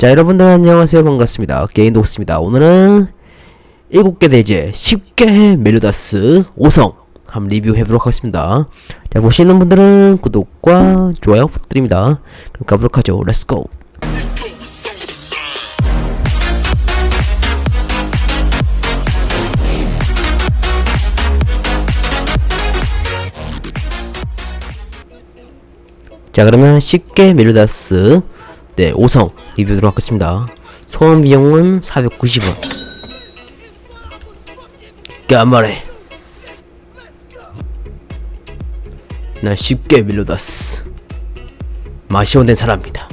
자 여러분들 안녕하세요. 반갑습니다. 게임독스입니다. 오늘은 7개 대제 10개 멜로다스 5성 한번 리뷰해보도록 하겠습니다. 자 보시는 분들은 구독과 좋아요 부탁드립니다. 그럼 가보도록 하죠. 렛츠고 자 그러면 10개 멜로다스 네 5성 리뷰하도록 하겠습니다. 소원 비용은 490원. 까마래 난 쉽게 멜로다스. 맛이 온된 사람입니다.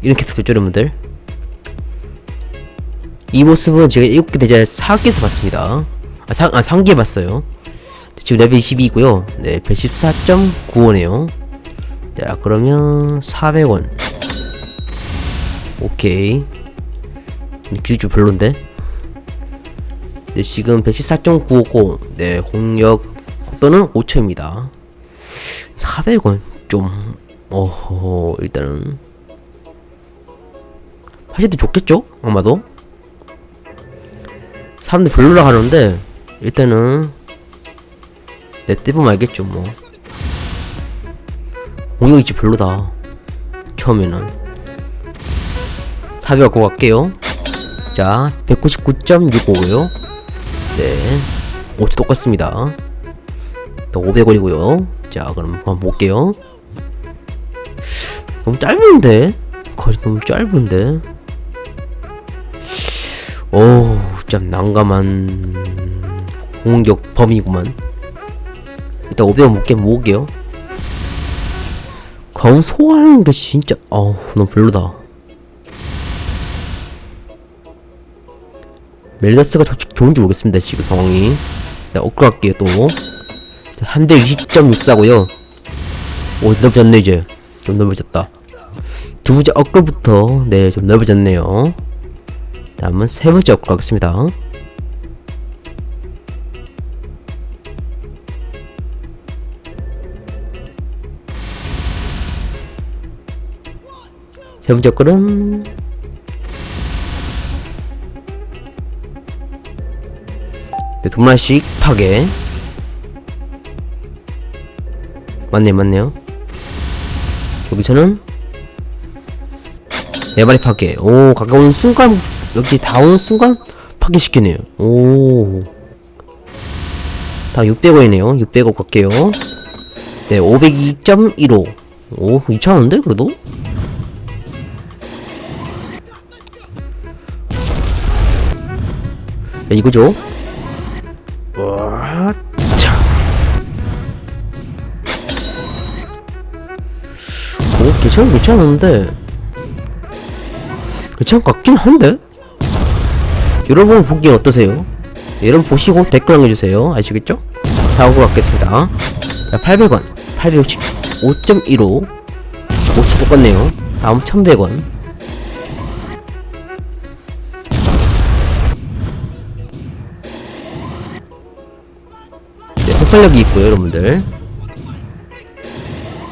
이렇게 됐죠 여러분들? 이 모습은 제가 7개 대자 4개에서 봤습니다. 아, 상, 아 3개 봤어요. 지금 레벨 22고요. 네 114.9원이에요. 자 그러면 400원 오케이. 기술 좀 별론데? 네 지금 114.950네 공력 속도는 5초입니다. 400원 좀 어허 일단은. 하셔도 좋겠죠? 아마도? 사람들 별로라 하는데 일단은. 내 떼보면 알겠죠 뭐. 공격이 진짜 별로다 처음에는 400 갖고 갈게요. 자 199.65고요. 네 5초 똑같습니다. 또 500원이고요. 자 그럼 한번 볼게요. 너무 짧은데? 거리 너무 짧은데? 오좀 난감한 공격 범위구만. 일단 500원 못게 모을게요? 검 소화하는 게 진짜 어우 너무 별로다 멜다스가 저, 좋은지 모르겠습니다 지금 상황이. 자 업글 할게요 또한 대 20.64고요. 오 넓어졌네 이제. 좀 넓어졌다. 두 번째 업글부터 네 좀 넓어졌네요. 다음은 세 번째 업글 하겠습니다. 세 번째 업글은 네, 두 마리씩 파괴. 맞네 맞네요. 여기서는 네 마리 파괴. 오 가까운 순간 여기 다 오는 순간 파괴시키네요. 오다 600원이네요. 600원 갈게요. 네 502.15. 오. 괜찮은데 그래도? 자, 이거죠 괜찮, 괜찮은데. 괜찮을 것 같긴 한데? 여러분 보기엔 어떠세요? 여러분 보시고 댓글 남겨주세요. 아시겠죠? 다음 거 갖겠습니다. 자, 800원. 865.15. 5초 똑같네요. 다음 1100원. 네, 폭발력이 있고요, 여러분들.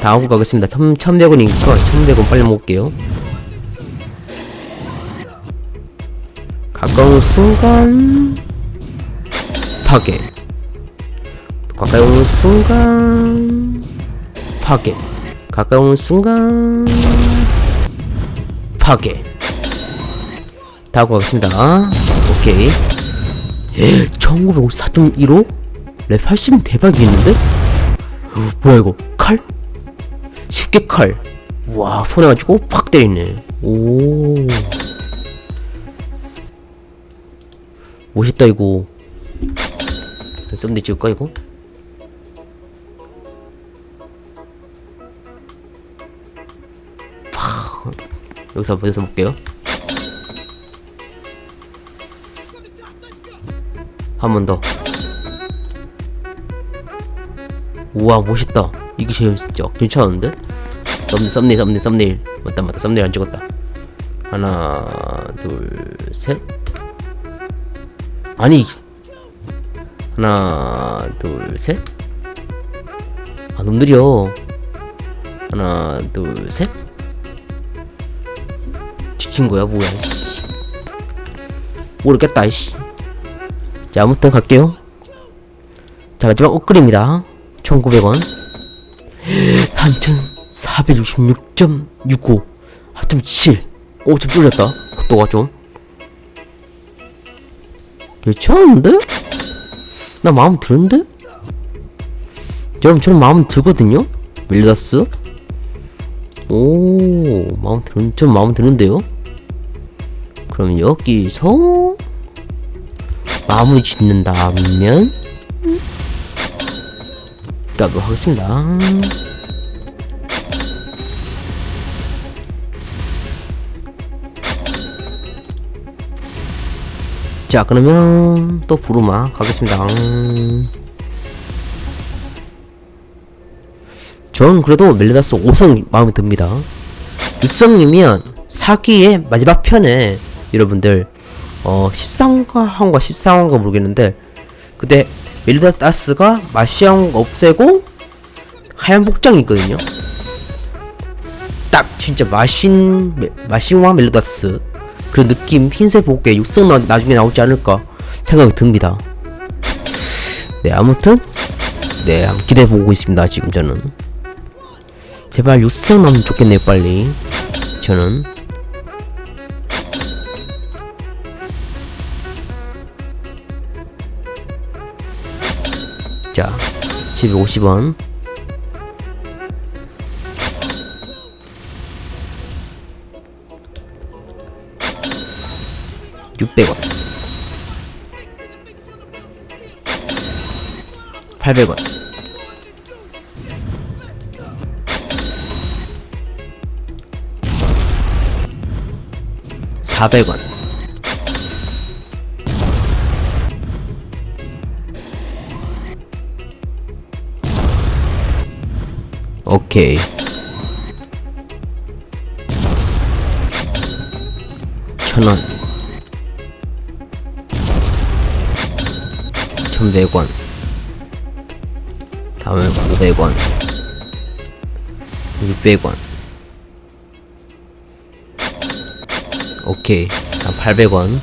다음 거 가겠습니다. 1100원이니까 1100원 빨리 먹을게요. 가까운 순간 파괴. 오는 순간 파괴. 오는 순간 파괴. 다음 거 가겠습니다. 오케이. 1954.15? 랩 80은 대박이 있는데? 어, 뭐야 이거 칼? 쉽게 칼. 와 손에 가지고 팍 때리네. 오. 멋있다 이거. 썸네 찍을까 이거? 팍. 여기서 여기서 볼게요. 한 번 더. 우와 멋있다 이게 제일 진짜 괜찮은데? 썸네일 썸네일 썸네일 썸네일. 맞다 맞다. 썸네일 안 찍었다. 하나 둘셋. 아니. 하나 둘셋아 느려. 하나 둘셋. 지킨 거야 뭐야 씨. 모르겠다 씨. 자 아무튼 갈게요. 자 마지막 업글입니다. 1900원 3466.65 하여튼 7 오, 좀 줄였다. 속도가 좀. 괜찮은데? 나 마음 드는데? 여러분, 저는 마음 들거든요? 밀다스? 오, 마음 드는, 좀 마음 드는데요? 그럼 여기서 마무리 짓는다면 가도록 하겠습니다. 자 그러면 또 부르마 가겠습니다. 전 그래도 멜리다스 5성 마음에 듭니다. 6성이면 사기의 마지막 편에 여러분들 어 13가 한가 14화인가 모르겠는데 그때 멜리다스가 마시앙 없애고 하얀 복장이 있거든요. 딱 진짜 마신 마신왕 멜리다스 그 느낌 흰색 복에 육성 나, 나중에 나오지 않을까 생각이 듭니다. 네 아무튼 네 한번 기대해 보고 있습니다 지금 저는. 제발 육성 나오면 좋겠네요 빨리. 저는. 자 750원 600원. 800원. 400원. 오케이. 천원 1100원. 다음에 500원. 600원. 오케이. 다음 800원.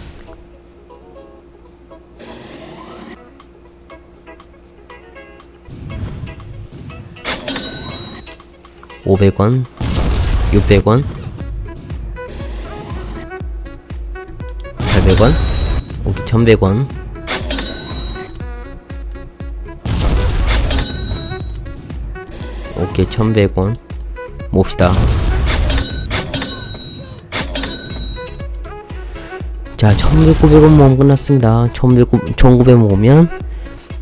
(500원) (600원) (800원) 오케이 (1100원) 오케이 1100원? 몹시다. 자 1900원 모음 끝났습니다. 1900, 1900 모으면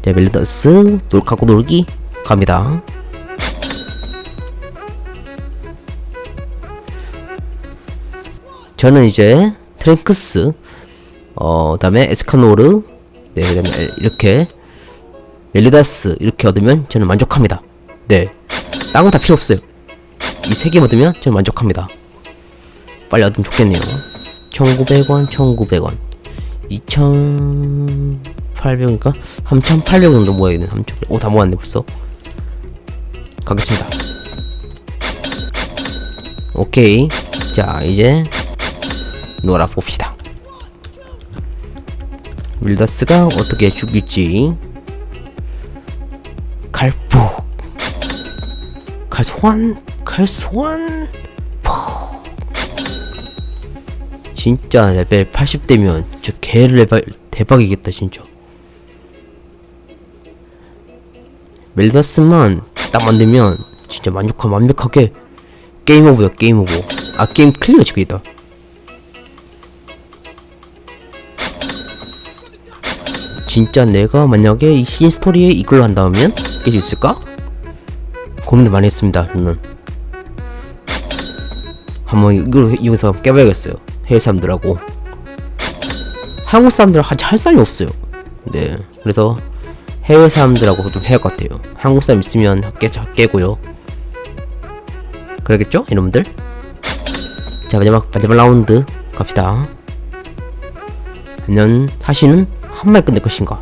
자 멜리더스 놀 갖고 놀기 갑니다. 저는 이제 트랭크스 어 다음에 에스카노르 네 그다음에 이렇게 멜리다스 이렇게 얻으면 저는 만족합니다 네딴건다 필요 없어요. 이 세 개 얻으면 저는 만족합니다. 빨리 얻으면 좋겠네요. 1900원, 1900원. 2800원이니까 3800원 정도 모아야겠네. 3800원. 오, 다 모았네, 벌써. 가겠습니다. 오케이. 자, 이제 놀아봅시다. 밀다스가 어떻게 죽일지. 갈포. 갈소환? 갈소환? 포 진짜 레벨 80대면 저개 레벨 대박이겠다 진짜. 멜다스만 딱 만들면 진짜 만족한 완벽하게 게임 오브야 게임 오브. 아 게임 클리어 지금이다. 진짜 내가 만약에 이 신 스토리에 이걸로 한다면 깰수 있을까? 고민을 많이 했습니다. 저는 한번 이걸 이용해서 깨봐야겠어요. 해외 사람들하고 한국 사람들 한지 할 사람이 없어요. 네, 그래서 해외 사람들하고 좀 해야 할 것 같아요. 한국 사람 있으면 깨, 깨고요. 그러겠죠, 여러분들? 자 마지막 마지막 라운드 갑시다. 과연 사시는 한말 끝낼 것인가?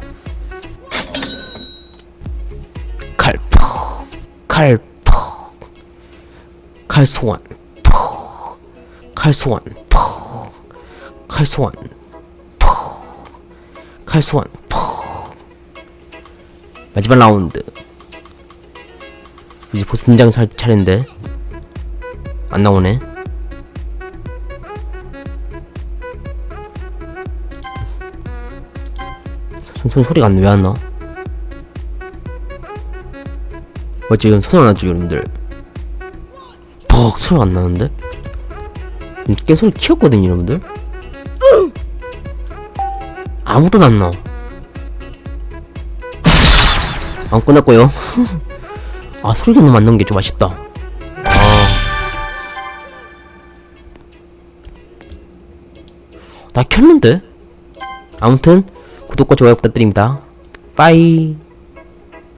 칼 포 칼소환 포 칼소환 포 칼소환 푹. 칼소환 푹. 마지막 라운드. 이제 보스 등장 차, 차례인데. 안 나오네. 손, 손 소리가 왜 안 나? 뭐 지금 소리 안 나죠 여러분들 퍽 소리 안 나는데? 음, 깨 소리 키웠거든요 여러분들 아무도 안 나. 안 끝났고요. 아 소리가 너무 안 나는 게 좀 아쉽다. 아. 나 켰는데? 아무튼 구독과 좋아요 부탁드립니다. 빠이.